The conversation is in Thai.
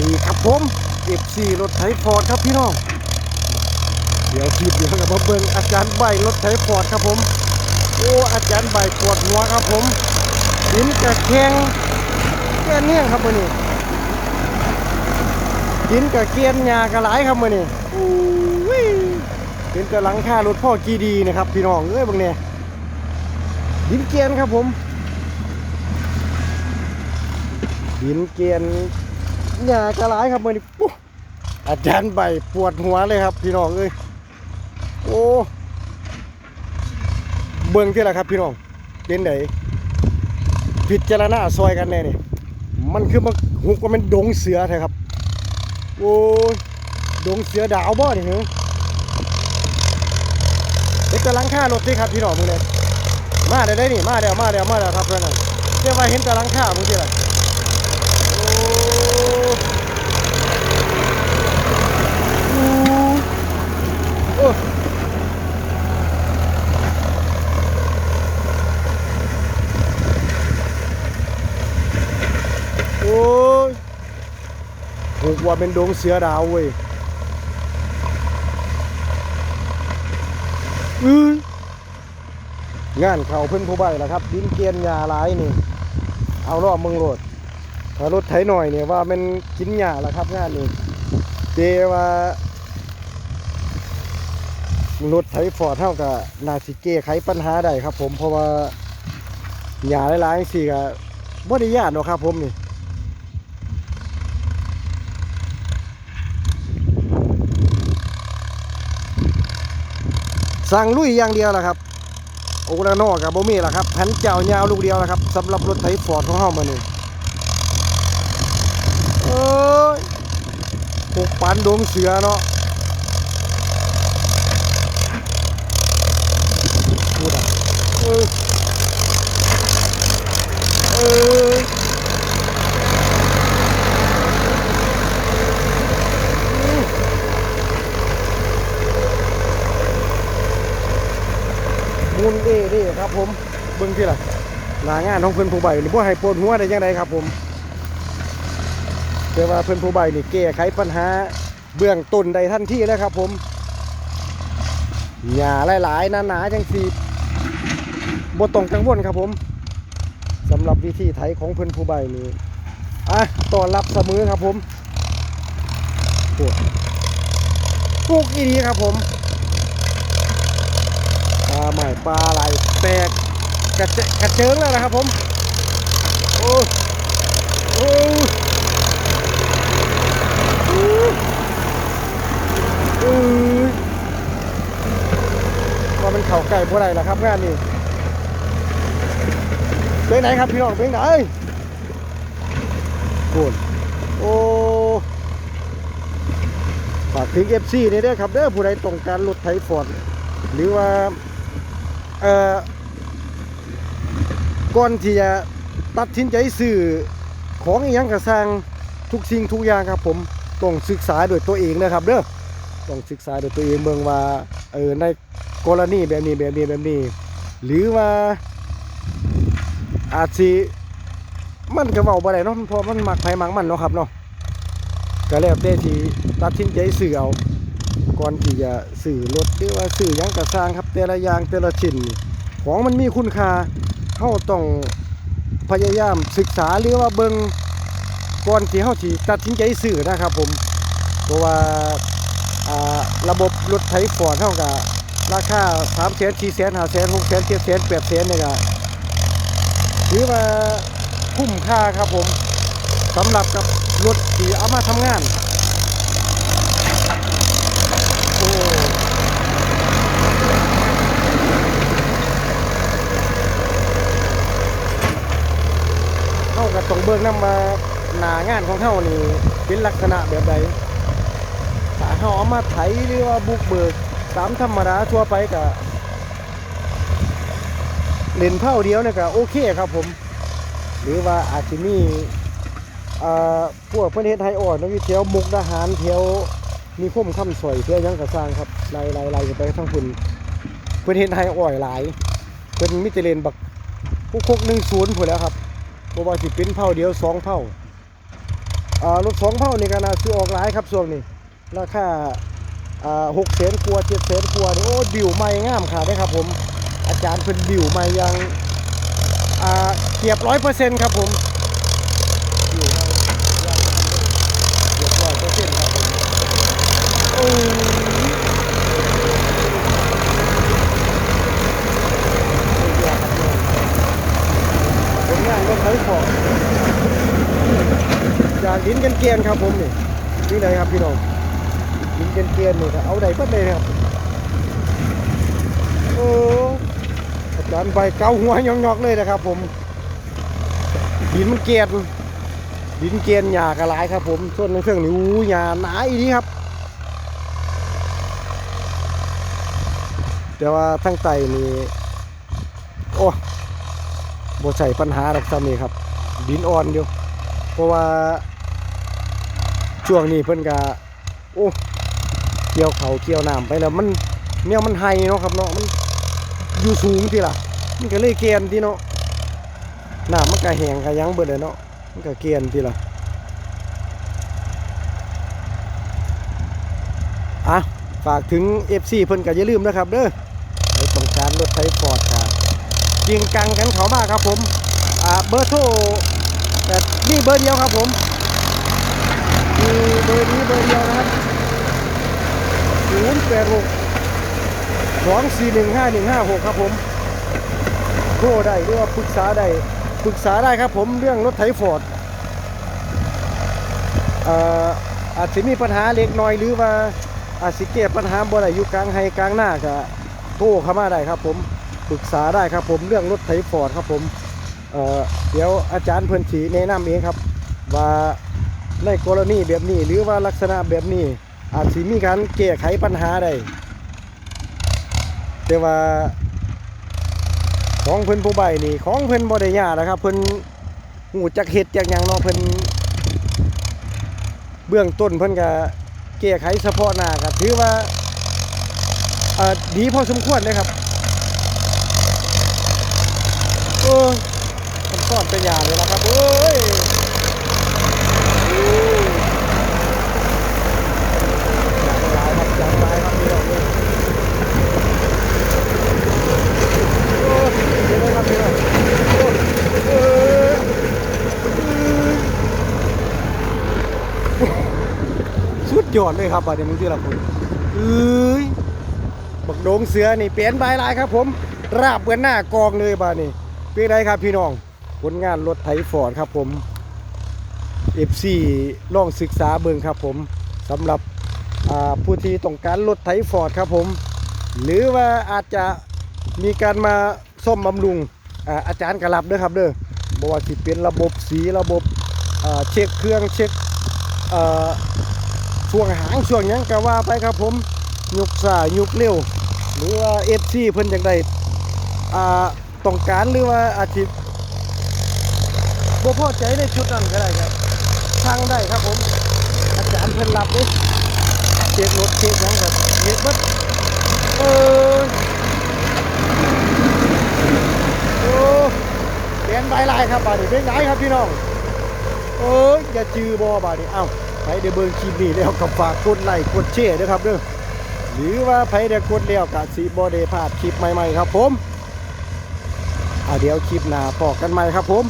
ดีครับผมเอฟซีรถไถฟอร์ดครับพี่น้อง เดี๋ยวคลิปเดี๋ยวกับมาเบิ่งอาจารย์ใบรถไถฟอร์ดครับผม โอ้อาจารย์ใบปวดหัวครับผมหินกระแขงแก่เนี่ยครับมือนี้หินกระเกียนหญ้ากระหลครับมือนี้เป็นกระหลังค่ารถพ่อกีดีนะครับพี่น้องเอ้ยบางเนี่ยหินเกียนครับผมหินเกียน หญ้ากระหลายครับมือนี้ปุ๊อาจารย์ใบปวดหัวเลยครับ พี่น้องเอ้ยโอ้เบิ่งที่ละครับ พี่น้องเป็นไหนพิดเจรณาซอยกันแน่นี่มันคือมันหุกว่ามันดงเสือแท้ครับ โอ้ยดงเสือดาวบ่นี่เหรอเด็กกำลังค่ารถที่ครับพี่น้องมึงเนี่ยมาได้ได้นี่มาเดี๋ยวมาเดี๋ยวมาเดี๋ยวครับเพื่อนน่ะเจ้าว่าเห็นกำลังค่ามึงที่ละ ว่าเป็นดงเสือดาวเว้ยอืองานเขาเพิ่นผู้ใบล่ะครับ ดินเกลียนยาหลายนี่ เอารอบมืองโรด ถ้ารถไถหน่อยเนี่ยว่ามันกินหญ้าละครับงานนี้เจว่ารถไถฟอร์ดเท่ากับนาสิเก้ไขปัญหาได้ครับ ผมเพราะว่าหญ้าหลายๆสิก็บ่ได้ยากหรอกครับ ผมนี่สั่งลุยอย่างเดียวละครับโอลานอกับบ่มีล่ะครับแผ่นเจ้ายาวลูกเดียวละครับสำหรับรถไถฟอร์ดของเฮามานี่ เอ้ยปลูกปันดวงเสือเนาะพูดอะเออเออมุนเด้เด้ครับผม เบิ่งที่ล่ะหน้างานของเพิ่นผู้ใบนี่บ่ให้ปวดหัวได้จังไดครับผม แต่ว่าเพื่อนผู้ใบนี่แก้ไขปัญหาเบื้องต้นใดทันทีแล้วครับ ผมหญ้าหลายๆหนาๆจังสีบ่ต้องกังวลครับผมสำหรับวิธีไถของเพื่อนผู้ใบนี่อะต้อนรับเสมอครับผมปวดปลูกอีดีครับผมปลาใหม่ปลาไหลแตกกระเจกระเจิงแล้วนะครับผม โอ้โอ้ ว่ามันเข่าไก่พวกไรล่ะครับงานนี้เป็นไหนครับพี่น้องเป็นไหนโกนโอ้ฝากถึงเอฟซีนี่ด้วยครับเด้อผู้ใดต้องการรถไถฟอร์ดหรือว่า เอ่อก่อนที่จะตัดสินใจซื้อของอหยังกระสร้างทุกสิ่งทุกอย่างครับผม ต้องศึกษาโดยตัวเองนะครับเด้อต้องศึกษาโดยตัวเองเมืองว่าเออในกรณีแบบนี้แบบนี้แบบนี้ หรือว่าอาจสิมันก็เว้าบ่ได้เนาะเพราะมันมักไผมักมันเนาะครับเนาะก็แล้วแต่ที่ตัดสินใจซื้อเอาก่อนที่จะซื้อรถหรือว่าซื้อยังก็สร้างครับแต่ละอย่างแต่ละชิ้นของมันมีคุณค่าเฮาต้องพยายามศึกษาหรือว่าเบิ่ง ก่อนที่เฮาสิตัดสินใจซื้อนะครับผมเพราะว่าระบบรถไถฟอร์ดเท่ากับราคาสามแสนสี่แสนห้าแสนหกแสนเจ็ดแสนแปดแสนเนี่ยก็ถือว่าคุ้มค่าครับผมสำหรับกับรถที่เอามาทำงานโอ้เข้ากับตรงเบื้องน้ำมา หนางานของเท่านี่เป็นลักษณะแบบใดถ้าเขาเอามาไถหรือว่าบุกเบิกตามธรรมดาทั่วไปก็เล่นเผาเดียวเนี่ยก็โอเคครับผม หรือว่าอาจจะมีอ่าพวกประเทศไทยอ่อนอยู่แถวมุกดาหารแถวมีพุ่มคำสอยเพื่อหยังกระสร้างครับล่ไล่ไล่กันไปทั้งคุณประเทศไทยอ่อยหลายเป็นมิตรเลนบักพวกคกหนึ่งศูนย์ผู้แล้วครับเพราะว่าสิเป็นเผาเดียวสองเผ่า รถสองเผ่านี่ก็น่าซื้อออกหลายครับช่วงนี้ ราคาหกแสนกว่าเจ็ดแสนกว่านี่โอ้บิวใหม่งามค่ะได้ครับ ผมอาจารย์เพิ่นบิวใหม่ยังเกียบร้อยเปอร์เซ็นต์ครับผมเกียบร้อยเปอร์เซ็นต์ครับผมโอ้ยผลงานก็ทั้งของ จากดินกันเกียนครับผมนี่นี่เลยครับพี่น้องดินกันเกียนนี่ครับเอาได้เบิดเลยครับโอ้อาจารย์ใบเกาหัวยองๆเลยนะครับ ผมดินมันเกียนดินเกียนหญ้ากระหลายครับ ผมส่วนในเครื่องนี่อู้หญ้าหนาอีนี้ครับแต่ว่าทั้งไตนี่โอ้บ่ใส่ปัญหาหรอกซ้ำนี่ครับ ดินอ่อนอยู่เพราะว่า ช่วงนี้เพิ่นก็โอ้เกี่ยวเขาเกี่ยวน้ำไปแล้วมันเนี่ยมันไฮเนาะครับเนาะมันอยู่สูงทีละมันก็เลยเกียนที่เนาะน้ำมันก็แห้งก็ยั้งเบิดเลยเนาะมันก็เกียนทีละอะฝากถึง FC เพิ่นก็อย่าลืมนะครับเด้อในต้องการรถไฟฟอร์ดครับเกียงกังกันเขามากครับผมอ่าเบอร์โทรแต่นี่เบอร์เดียวครับผม มีเบอร์นี้เบอร์เดียวนะครับศูนย์แปดหกสองสี่หนึ่งห้าหนึ่งห้าหกครับผมโทรได้หรือว่าปรึกษาได้ปรึกษาได้ครับผมเรื่องรถไถฟอร์ดอ่ออาจจะมีปัญหาเล็กน้อยหรือว่าอาจสิเก็บปัญหาบ่ได้อยู่กลางไฮกลางหน้าก็โทรเข้ามาได้ครับผมปรึกษาได้ครับผมเรื่องรถไถฟอร์ดครับผมเเดี๋ยวอาจารย์เพิ่นสีแนะนำเองครับว่า ในกรณีแบบนี้หรือว่าลักษณะแบบนี้ อาจสิมีการแก้ไขปัญหาได้แต่ว่าของเพิ่นผู้ใบนี่ของเพิ่นบ่ได้ยากนะครับ เพิ่นหูจักเฮ็ดจักหยังเนาะเพิ่นเบื้องต้นเพิ่นก็แก้ไขเฉพาะหน้าก็ถือว่าดีพอสมควรเลยครับเออมันซ่อนเป็นยาเลยนะครับเอ้ย สุดยอดเลยครับบัดนี้มึงที่ละคนเอ้ยบักโดงเสือนี่เปลี่ยนใบลายครับ ผม ราบเบือนหน้ากองเลยบัดนี้เป็นไงครับพี่น้อง ผลงานรถไถฟอร์ดครับผม F4 ลองศึกษาเบิ่งครับผมสำหรับ ผู้ที่ต้องการรถไถฟอร์ดครับผม หรือว่าอาจจะมีการมาซ่อมบำรุงอาอาจารย์กระลับเด้อครับเด้อบอกว่าสิเป็นระบบสีระบบเช็คเครื่องเช็คช่วงหางช่วงยังก็ว่าไปครับผมยุกซ่ายุกเร็วหรือว่า FC เพิ่นจังไดต้องการหรือว่าอาชีพบ่พอใจในชุดนั้นก็ได้ครับทางได้ครับผม อาจารย์เพิ่นรับเลย เช็ครถเช็คยังครับเฮ็ดเบิดเออโอ้เปลี่ยนใบลายครับบาดนี้เป็นไงครับพี่น้องเอ้ยอย่าจือบ่บาดนี้เอ้าไปเดี๋ยวเบิ่งคลิปนี้แล้วก็ฝากกดไลค์กดแชร์ด้วยครับเด้อหรือว่าใครได้กดแล้วก็สิบ่ได้พาดคลิปใหม่ๆครับผมอ่าเดี๋ยวคลิปหน้าพอกกันใหม่ครับผม